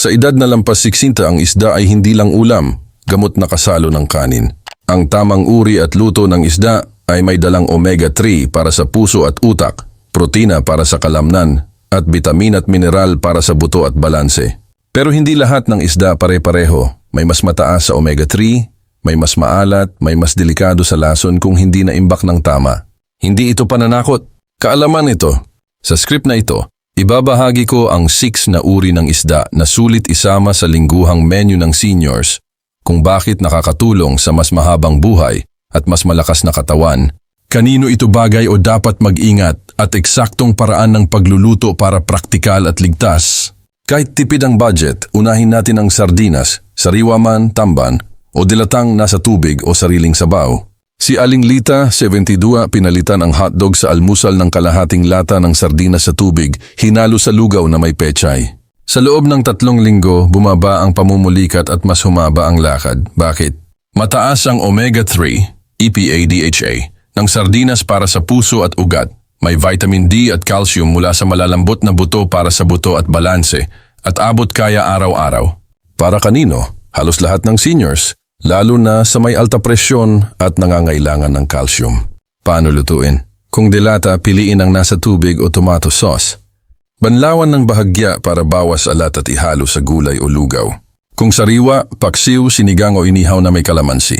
Sa edad na lampas 60 ang isda ay hindi lang ulam, gamot na kasalo ng kanin. Ang tamang uri at luto ng isda ay may dalang omega-3 para sa puso at utak, protina para sa kalamnan, at bitamin at mineral para sa buto at balanse. Pero hindi lahat ng isda pare-pareho. May mas mataas sa omega-3, may mas maalat, may mas delikado sa lason kung hindi na imbak ng tama. Hindi ito pananakot. Kaalaman ito. Sa script na ito, ibabahagi ko ang 6 na uri ng isda na sulit isama sa lingguhang menu ng seniors kung bakit nakakatulong sa mas mahabang buhay at mas malakas na katawan. Kanino ito bagay o dapat mag-ingat at eksaktong paraan ng pagluluto para praktikal at ligtas. Kahit tipid ang budget, unahin natin ang sardinas, sariwa man, tamban, o dilatang nasa tubig o sariling sabaw. Si Aling Lita, 72, pinalitan ang hotdog sa almusal ng kalahating lata ng sardinas sa tubig, hinalo sa lugaw na may pechay. Sa loob ng tatlong linggo, bumaba ang pamumulikat at mas humaba ang lakad. Bakit? Mataas ang omega-3, EPA-DHA, ng sardinas para sa puso at ugat. May vitamin D at calcium mula sa malalambot na buto para sa buto at balanse at abot kaya araw-araw. Para kanino? Halos lahat ng seniors, lalo na sa may alta presyon at nangangailangan ng calcium. Paano lutuin? Kung dilata, piliin ang nasa tubig o tomato sauce. Banlawan ng bahagya para bawas alat at ihalo sa gulay o lugaw. Kung sariwa, paksiw, sinigang o inihaw na may kalamansi.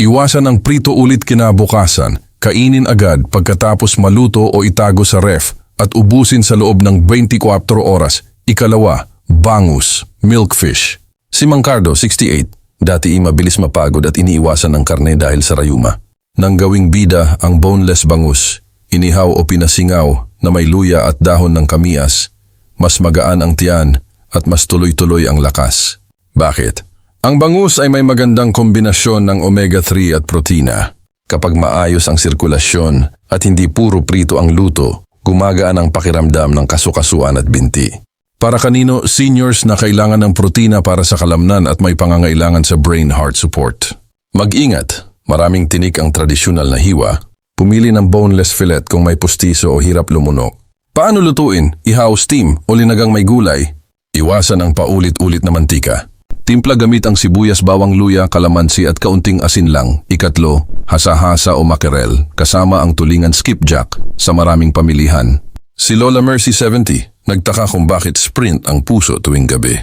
Iwasan ang prito ulit kinabukasan, kainin agad pagkatapos maluto o itago sa ref at ubusin sa loob ng 24 oras. Ikalawa, bangus, milkfish. Si Mang Cardo, 68, dati mabilis mapagod at iniiwasan ng karne dahil sa rayuma. Nang gawing bida ang boneless bangus, inihaw o pinasingaw na may luya at dahon ng kamias, mas magaan ang tiyan at mas tuloy-tuloy ang lakas. Bakit? Ang bangus ay may magandang kombinasyon ng omega-3 at protina. Kapag maayos ang sirkulasyon at hindi puro prito ang luto, gumagaan ang pakiramdam ng kasukasuan at binti. Para kanino, seniors na kailangan ng protina para sa kalamnan at may pangangailangan sa brain-heart support. Mag-ingat, maraming tinik ang tradisyonal na hiwa. Pumili ng boneless fillet kung may pustiso o hirap lumunok. Paano lutuin? Ihaw, steam o linagang may gulay? Iwasan ang paulit-ulit na mantika. Timpla gamit ang sibuyas, bawang luya, kalamansi at kaunting asin lang. Ikatlo, hasa-hasa o makerel, kasama ang tulingan skipjack sa maraming pamilihan. Si Lola Mercy 70, nagtaka kung bakit sprint ang puso tuwing gabi.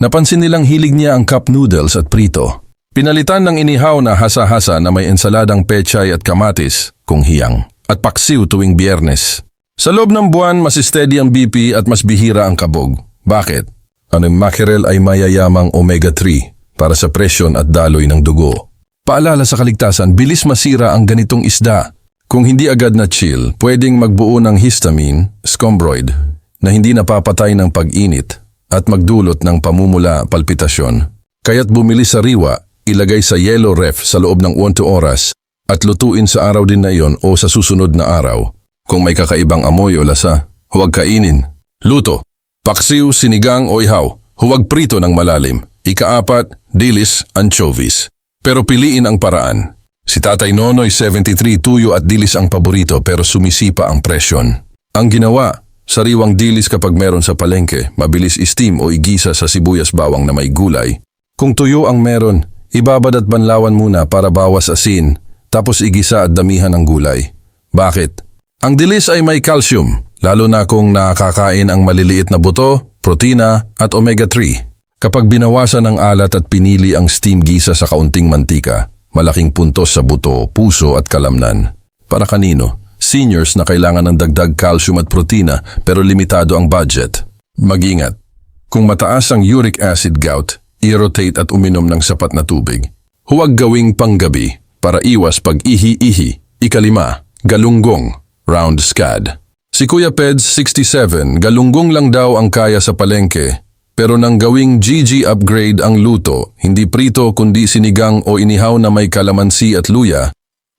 Napansin nilang hilig niya ang cup noodles at prito. Pinalitan ng inihaw na hasa-hasa na may ensaladang pechay at kamatis, kung hiyang, at paksiw tuwing biyernes. Sa loob ng buwan, mas steady ang BP at mas bihira ang kabog. Bakit? Ang mackerel ay mayayamang omega-3 para sa presyon at daloy ng dugo. Paalala sa kaligtasan, bilis masira ang ganitong isda. Kung hindi agad na chill, pwedeng magbuo ng histamine, scombroid, na hindi napapatay ng pag-init at magdulot ng pamumula, palpitasyon. Kaya't bumili sa riwa, ilagay sa yellow ref sa loob ng 1 oras at lutuin sa araw din na iyon o sa susunod na araw. Kung may kakaibang amoy o lasa, huwag kainin. Luto. Paksiw, sinigang o ihaw. Huwag prito ng malalim. Ikaapat, dilis, anchovies. Pero piliin ang paraan. Si Tatay Nonoy 73 tuyo at dilis ang paborito pero sumisipa ang presyon. Ang ginawa, sariwang dilis kapag meron sa palengke, mabilis steam o igisa sa sibuyas bawang na may gulay. Kung tuyo ang meron, ibabad at banlawan muna para bawas asin, tapos igisa at damihan ng gulay. Bakit? Ang dilis ay may calcium, lalo na kung nakakain ang maliliit na buto, protina at omega-3. Kapag binawasan ang alat at pinili ang steam gisa sa kaunting mantika, malaking puntos sa buto, puso at kalamnan. Para kanino? Seniors na kailangan ng dagdag calcium at protina pero limitado ang budget. Mag-ingat. Kung mataas ang uric acid gout, i-rotate at uminom ng sapat na tubig. Huwag gawing panggabi para iwas pag-ihi-ihi. Ikalima, galunggong, round scad. Si Kuya Peds, 67, galunggong lang daw ang kaya sa palengke. Pero nang gawing GG upgrade ang luto, hindi prito kundi sinigang o inihaw na may kalamansi at luya,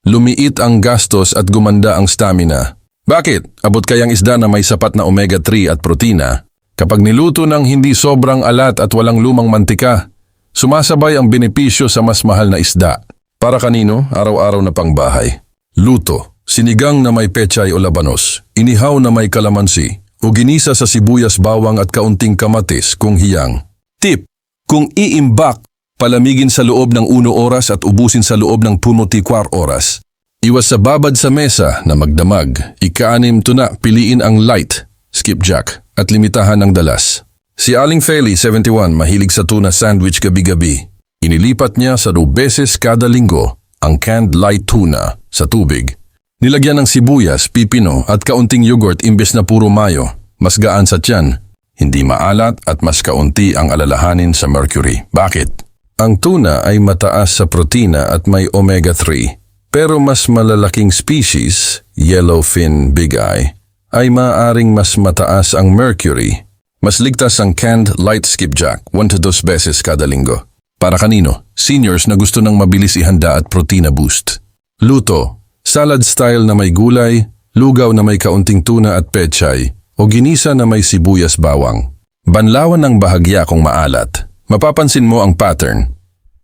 lumiit ang gastos at gumanda ang stamina. Bakit? Abot kayang isda na may sapat na omega-3 at protina. Kapag niluto ng hindi sobrang alat at walang lumang mantika, sumasabay ang benepisyo sa mas mahal na isda. Para kanino, araw-araw na pangbahay. Luto, sinigang na may pechay o labanos, inihaw na may kalamansi, o ginisa sa sibuyas bawang at kaunting kamatis kung hiyang. Tip, kung iimbak, palamigin sa loob ng 1 oras at ubusin sa loob ng 24 oras. Iwas sa babad sa mesa na magdamag. Ikaanim tuna, piliin ang light, skipjack, at limitahan ng dalas. Si Aling Feli, 71, mahilig sa tuna sandwich gabi-gabi. Inilipat niya sa do kada linggo ang canned light tuna sa tubig. Nilagyan ng sibuyas, pipino at kaunting yogurt imbes na puro mayo. Mas gaan sa tiyan, hindi maalat at mas kaunti ang alalahanin sa mercury. Bakit? Ang tuna ay mataas sa protina at may omega-3. Pero mas malalaking species, yellowfin big eye, ay maaring mas mataas ang mercury. Mas ligtas ang canned light skipjack 1 to 2 beses kada linggo. Para kanino? Seniors na gusto ng mabilis ihanda at protina boost. Luto, salad style na may gulay, lugaw na may kaunting tuna at pechay, o ginisa na may sibuyas bawang. Banlawan ng bahagya kung maalat. Mapapansin mo ang pattern.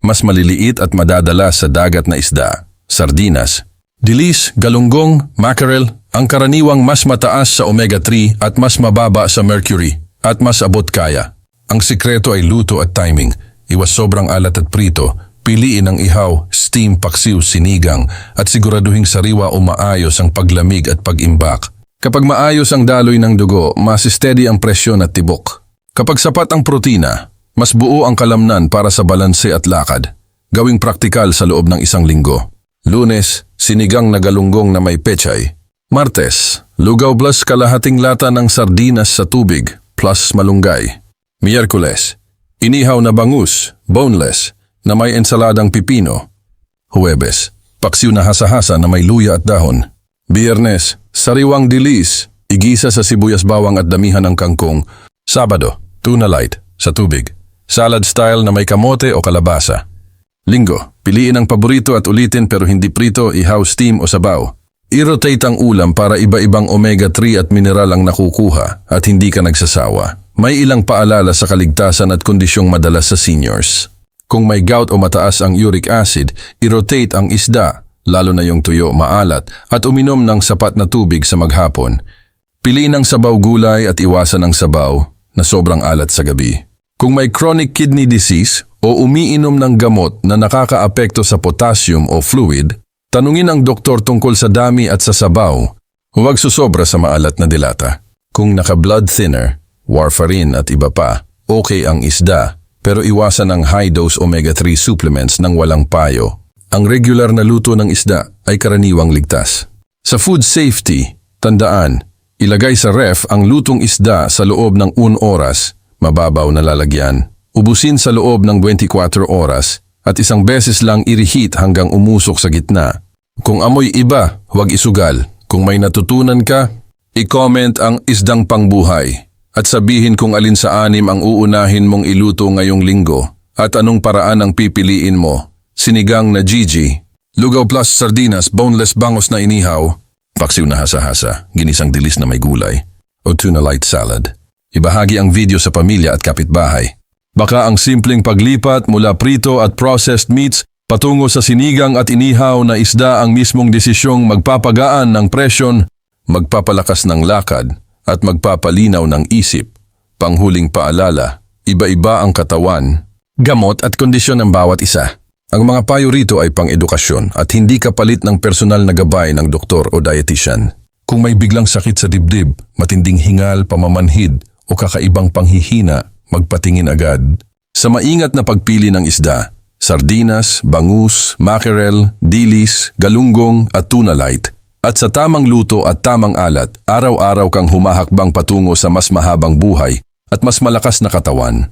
Mas maliliit at madadala sa dagat na isda, sardinas, dilis, galunggong, mackerel, ang karaniwang mas mataas sa omega-3 at mas mababa sa mercury at mas abot kaya. Ang sikreto ay luto at timing. Iwas sobrang alat at prito. Piliin ang ihaw, steam, paksiw, sinigang at siguraduhing sariwa o maayos ang paglamig at pag-imbak. Kapag maayos ang daloy ng dugo, mas steady ang presyon at tibok. Kapag sapat ang protina, mas buo ang kalamnan para sa balanse at lakad. Gawing praktikal sa loob ng isang linggo. Lunes, sinigang na galunggong na may pechay. Martes, lugaw plus kalahating lata ng sardinas sa tubig plus malunggay. Miyerkules, inihaw na bangus, boneless, na may ensaladang pipino. Huwebes, paksiw na hasa-hasa na may luya at dahon. Biyernes, sariwang dilis, igisa sa sibuyas bawang at damihan ng kangkong. Sabado, tuna light, sa tubig. Salad style na may kamote o kalabasa. Linggo, piliin ang paborito at ulitin pero hindi prito, ihaw, steam o sabaw. I-rotate ang ulam para iba-ibang omega-3 at mineral ang nakukuha at hindi ka nagsasawa. May ilang paalala sa kaligtasan at kondisyong madalas sa seniors. Kung may gout o mataas ang uric acid, i-rotate ang isda, lalo na yung tuyo maalat, at uminom ng sapat na tubig sa maghapon. Piliin ang sabaw gulay at iwasan ang sabaw na sobrang alat sa gabi. Kung may chronic kidney disease o umiinom ng gamot na nakakaapekto sa potassium o fluid, tanungin ang doktor tungkol sa dami at sa sabaw. Huwag susobra sa maalat na dilata. Kung naka-blood thinner, warfarin at iba pa, okay ang isda, pero iwasan ang high-dose omega-3 supplements ng walang payo. Ang regular na luto ng isda ay karaniwang ligtas. Sa food safety, tandaan, ilagay sa ref ang lutong isda sa loob ng 1 oras, mababaw na lalagyan. Ubusin sa loob ng 24 oras at isang beses lang i-reheat hanggang umusok sa gitna. Kung amoy iba, huwag isugal. Kung may natutunan ka, i-comment ang isdang pangbuhay at sabihin kung alin sa anim ang uunahin mong iluto ngayong linggo at anong paraan ang pipiliin mo. Sinigang na Gigi, lugaw plus sardinas, boneless bangos na inihaw, paksiw na hasa-hasa, ginisang dilis na may gulay, o tuna light salad. Ibahagi ang video sa pamilya at kapitbahay. Baka ang simpleng paglipat mula prito at processed meats patungo sa sinigang at inihaw na isda ang mismong desisyong magpapagaan ng presyon, magpapalakas ng lakad at magpapalinaw ng isip. Panghuling paalala, iba-iba ang katawan, gamot at kondisyon ng bawat isa. Ang mga payo rito ay pang-edukasyon at hindi kapalit ng personal na gabay ng doktor o dietitian. Kung may biglang sakit sa dibdib, matinding hingal, pamamanhid o kakaibang panghihina, magpatingin agad. Sa maingat na pagpili ng isda, sardinas, bangus, mackerel, dilis, galunggong at tuna light, at sa tamang luto at tamang alat, araw-araw kang humahakbang patungo sa mas mahabang buhay at mas malakas na katawan.